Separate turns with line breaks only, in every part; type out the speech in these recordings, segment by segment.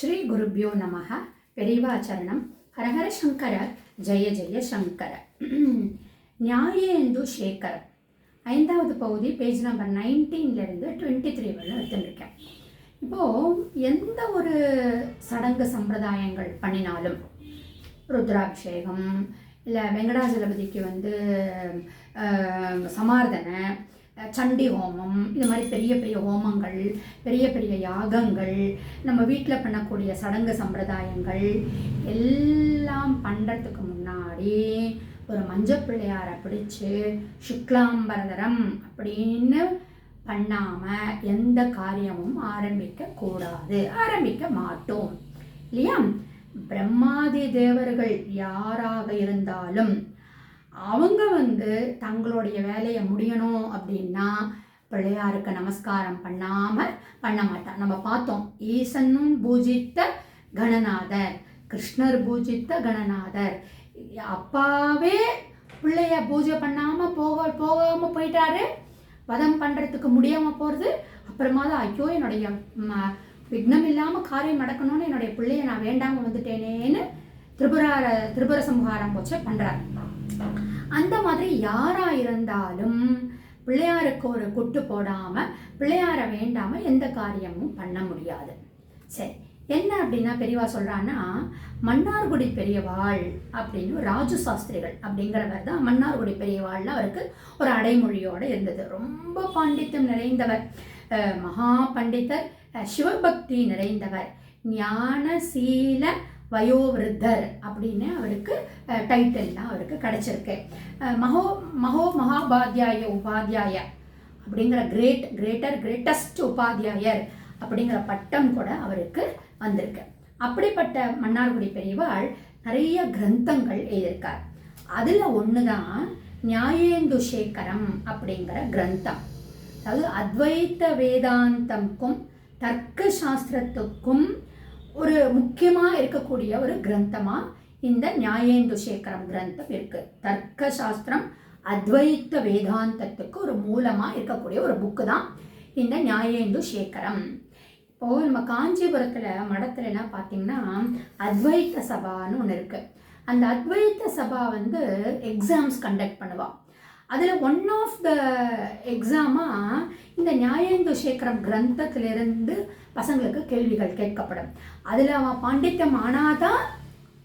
ஸ்ரீ குருப்யோ நமக பெரிவாச்சரணம் ஹரஹர சங்கர. ஜெய ஜெய சங்கர. நியாயேந்து சேகர். ஐந்தாவது பகுதி பேஜ் நம்பர் நைன்டீன்லேருந்து டுவெண்ட்டி த்ரீ வரல எடுத்துருக்கேன் இப்போது எந்த ஒரு சடங்கு சம்பிரதாயங்கள் பண்ணினாலும் ருத்ராபிஷேகம் இல்லை வெங்கடாஜலபதிக்கு வந்து சமார்தனை சண்டி ஹோமம் இது மாதிரி பெரிய பெரிய ஹோமங்கள் பெரிய பெரிய யாகங்கள் நம்ம வீட்டில் பண்ணக்கூடிய சடங்கு சம்பிரதாயங்கள் எல்லாம் பண்ணுறதுக்கு முன்னாடி ஒரு மஞ்சள் பிள்ளையாரை பிடிச்சு சுக்லாம்பரதரம் அப்படின்னு பண்ணாமல் எந்த காரியமும் ஆரம்பிக்க கூடாது. ஆரம்பிக்க மாட்டோம். இல்லையா? பிரம்மாதி தேவர்கள் யாராக இருந்தாலும் அவங்க வந்து தங்களுடைய வேலையை முடியணும் அப்படின்னா பிள்ளையாருக்கு நமஸ்காரம் பண்ணாமல் பண்ண மாட்டான் நம்ம பார்த்தோம் ஈசனும் பூஜித்த கணநாதர் கிருஷ்ணர் பூஜித்த கணநாதர். அப்பாவே பிள்ளைய பூஜை பண்ணாமல் போக போகாமல் போயிட்டாரு. வதம் பண்ணுறதுக்கு முடியாமல் போகிறது அப்புறமா தான் ஐயோ என்னுடைய விக்னம் இல்லாமல் காரியம் நடக்கணும்னு என்னுடைய பிள்ளைய நான் வேண்டாமல் வந்துட்டேனேன்னு திரிபுரார திரிபுர சம்ஹாரம் போச்சு பண்ணுறாரு அந்த மாதிரி யாராக இருந்தாலும் பிள்ளையாருக்கு ஒரு குட்டு போடாமல் பிள்ளையாரை வேண்டாமல் எந்த காரியமும் பண்ண முடியாது. சரி என்ன அப்படின்னா பெரியவா சொல்கிறான்னா மன்னார்குடி பெரியவாள் அப்படின்னு ராஜு சாஸ்திரிகள் அப்படிங்கிறவர் தான் மன்னார்குடி பெரியவாள்னு அவருக்கு ஒரு அடைமொழியோடு இருந்தது. ரொம்ப பாண்டித்யம் நிறைந்தவர். மகா பண்டிதர் சிவபக்தி நிறைந்தவர். ஞான சீல வயோவிருத்தர் அப்படின்னு அவருக்கு டைட்டில்லாம் அவருக்கு கிடைச்சிருக்கு. மகோ மகோ மகாபாத்தியாய உபாத்தியாய அப்படிங்கிற கிரேட் கிரேட்டர் கிரேட்டஸ்ட் உபாத்தியாயர் அப்படிங்கிற பட்டம் கூட அவருக்கு வந்திருக்கு. அப்படிப்பட்ட மன்னார்குடி பெரியவாள் நிறைய கிரந்தங்கள் எழுதியிருக்கார். அதில் ஒன்று தான் நியாயேந்து சேகரம் அப்படிங்கிற கிரந்தம். அதாவது அத்வைத்த வேதாந்தம்க்கும் தர்க்க சாஸ்திரத்துக்கும் ஒரு முக்கியமாக இருக்கக்கூடிய ஒரு கிரந்தமாக இந்த நியாயேந்து சேகரம் கிரந்தம் இருக்குது தர்க்க சாஸ்திரம் அத்வைத்த வேதாந்தத்துக்கு ஒரு மூலமாக இருக்கக்கூடிய ஒரு புக்கு தான் இந்த நியாயேந்து சேகரம் இப்போது நம்ம காஞ்சிபுரத்தில் மடத்தில் என்ன பார்த்தீங்கன்னா அத்வைத்த சபான்னு ஒன்று இருக்குது அந்த அத்வைத்த சபா வந்து எக்ஸாம்ஸ் கண்டக்ட் பண்ணுவாள் அதில் ஒன் ஆஃப் த எக்ஸாமாக இந்த நியாயேந்து சேகரம் கிரந்தத்திலிருந்து பசங்களுக்கு கேள்விகள் கேட்கப்படும். அதில் அவன் பாண்டித்யம் ஆனாதான்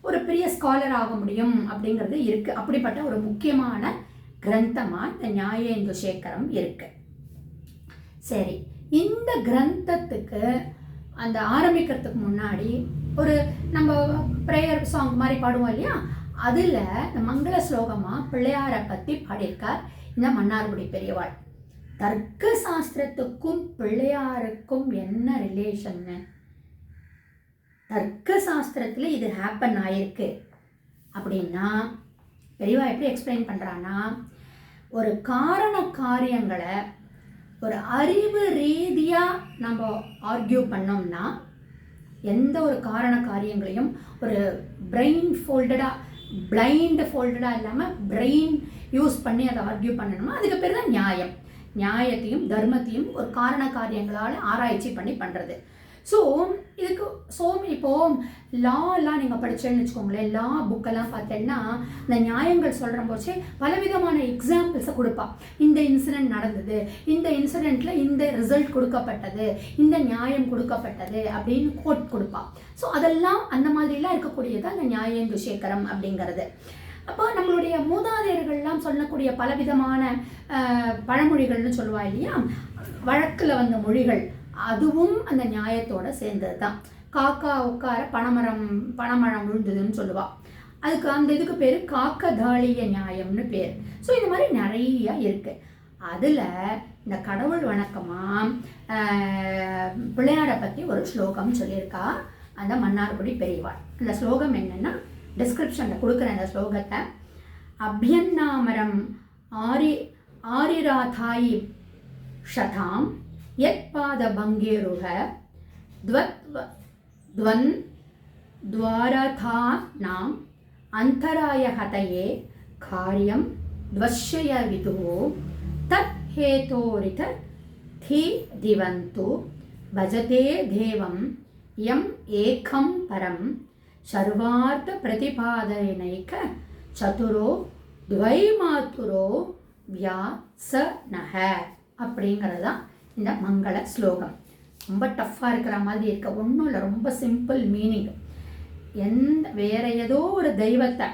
ஒரு பெரிய ஸ்காலர் ஆக முடியும் அப்படிங்கிறது இருக்குது அப்படிப்பட்ட ஒரு முக்கியமான கிரந்தமாக இந்த நியாயேந்து சேகரம் இருக்குது சரி இந்த கிரந்தத்துக்கு அந்த ஆரம்பிக்கிறதுக்கு முன்னாடி ஒரு நம்ம ப்ரேயர் சாங் மாதிரி பாடுவோம் இல்லையா? அதில் இந்த மங்கள ஸ்லோகமாக பிள்ளையாரை பற்றி பாடியிருக்கார் இந்த மன்னார்குடி பெரியவாள். தர்க்க சாஸ்திரத்துக்கும் பிள்ளையாருக்கும் என்ன ரிலேஷன்னு தர்க்க சாஸ்திரத்தில் இது ஹேப்பன் ஆயிருக்கு. அப்படின்னா பெரியவா எப்படி எக்ஸ்பிளைன் பண்ணுறான்னா ஒரு காரண காரியங்களை ஒரு அறிவு ரீதியாக நம்ம ஆர்கியூ பண்ணோம்னா எந்த ஒரு காரண காரியங்களையும் ஒரு பிரெயின் ஃபோல்டடாக பிளைண்ட் ஃபோல்டடாக இல்லாமல் பிரெயின் யூஸ் பண்ணி அதை ஆர்கியூ பண்ணணுமா? அதுக்கு பேர் தான் நியாயம். நியாயத்தையும் தர்மத்தையும் ஒரு காரண காரியங்களால் ஆராய்ச்சி பண்ணி பண்ணுறது ஸோ இதுக்கு ஸோ இப்போ லா நீங்கள் படித்தேன்னு வச்சுக்கோங்களேன் லா புக்கெல்லாம் பார்த்தேன்னா இந்த நியாயங்கள் சொல்கிற போச்சே பலவிதமான எக்ஸாம்பிள்ஸை கொடுப்பா. இந்த இன்சிடெண்ட் நடந்தது இந்த இன்சிடெண்ட்டில் இந்த ரிசல்ட் கொடுக்கப்பட்டது இந்த நியாயம் கொடுக்கப்பட்டது அப்படின்னு கோட் கொடுப்பா. ஸோ அதெல்லாம் அந்த மாதிரிலாம் இருக்கக்கூடியது அந்த நியாயேந்து சேகரம் அப்படிங்கிறது. அப்போ நம்மளுடைய மூதாதையர்கள்லாம் சொல்லக்கூடிய பலவிதமான பழமொழிகள்னு சொல்லுவா இல்லையா? வழக்கில் வந்த மொழிகள். அதுவும் அந்த நியாயத்தோட சேர்ந்தது தான் காக்கா உட்கார பனைமரம் பனைமரம் விழுந்ததுன்னு சொல்லுவா. அதுக்கு அந்த இதுக்கு பேர் காக்கதாளிய நியாயம்னு பேர். ஸோ இந்த மாதிரி நிறைய இருக்கு. அதில் இந்த கடவுள் வணக்கமாக பிள்ளையாரை பற்றி ஒரு ஸ்லோகம் சொல்லியிருக்கா. அந்த மன்னார்குடி பெரியவாள். அந்த ஸ்லோகம் என்னன்னா டிஸ்கிரிப்ஷனில் கொடுக்குற அந்த ஸ்லோகத்தை அபியன்னாமரம் ஆரி ஆரிராதாயி ஷதாம் यत्पादभङ्गेरुह द्वत् द्वन् द्वारथानाम् अन्तरायहतये कार्यं द्वश्ययविदुः तत् हेतोरित थि दिवन्तु भजते देवं எம் ஏகம் பரம் சர்வார்த்த பிரதிபாதனைக்க சதுரோ துவைமாத்துரோ வியாசனக அப்படிங்கிறது தான் இந்த மங்கள ஸ்லோகம். ரொம்ப டஃப்பாக இருக்கிற மாதிரி இருக்க. ஒன்றும் இல்லை ரொம்ப சிம்பிள் மீனிங் எந்த வேற ஏதோ ஒரு தெய்வத்தை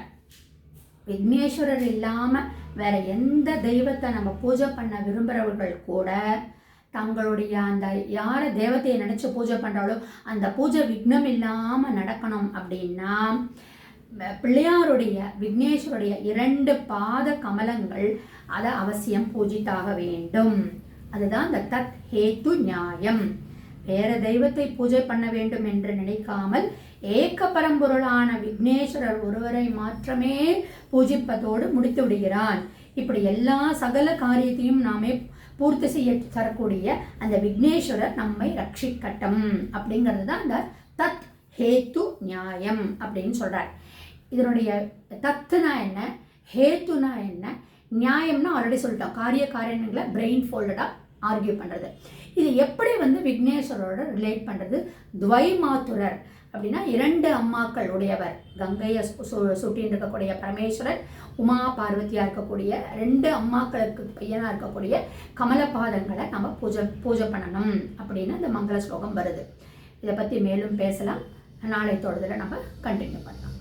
விக்னேஸ்வரர் இல்லாமல் வேற எந்த தெய்வத்தை நம்ம பூஜை பண்ண விரும்புகிறவர்கள் கூட தங்களுடைய அந்த யாரை தெய்வத்தையை நினச்சி பூஜை பண்ணுறாலோ அந்த பூஜை விக்னம் இல்லாமல் நடக்கணும் அப்படின்னா பிள்ளையாருடைய விக்னேஸ்வருடைய இரண்டு பாத கமலங்கள் அதை அவசியம் பூஜித்தாக வேண்டும். அதுதான் இந்த தத் ஹேத்து நியாயம். வேற தெய்வத்தை பூஜை பண்ண வேண்டும் என்று நினைக்காமல் ஏக்க பரம்பொருளான விக்னேஸ்வரர் ஒருவரை மாற்றமே பூஜிப்பதோடு முடித்து விடுகிறான் இப்படி எல்லா சகல காரியத்தையும் நாமே பூர்த்தி செய்ய தரக்கூடிய அந்த விக்னேஸ்வரர் நம்மை ரட்சிக்கட்டும். அப்படிங்கிறது தான் அந்த தத் ஹேத்து நியாயம் அப்படின்னு சொல்றார். இதனுடைய தத்துனா என்ன? ஹேத்துனா என்ன? நியாயம்னா ஆல்ரெடி சொல்லிட்டோம். காரிய காரியங்களை பிரெயின் ஃபோல்டடாக ஆர்கியூ பண்ணுறது இது எப்படி வந்து விக்னேஸ்வரோட ரிலேட் பண்ணுறது துவைமாத்துரர் அப்படின்னா இரண்டு அம்மாக்கள் உடையவர். கங்கையை சு- சுட்டின்னு இருக்கக்கூடிய பரமேஸ்வரர் உமா பார்வதியாக இருக்கக்கூடிய ரெண்டு அம்மாக்களுக்கு பையனாக இருக்கக்கூடிய கமலபாதங்களை நம்ம பூஜை பூஜை பண்ணணும் அப்படின்னு அந்த மங்கள ஸ்லோகம் வருது. இதை பற்றி மேலும் பேசலாம். நாளை தொடர்தில் நம்ம கண்டினியூ பண்ணலாம்.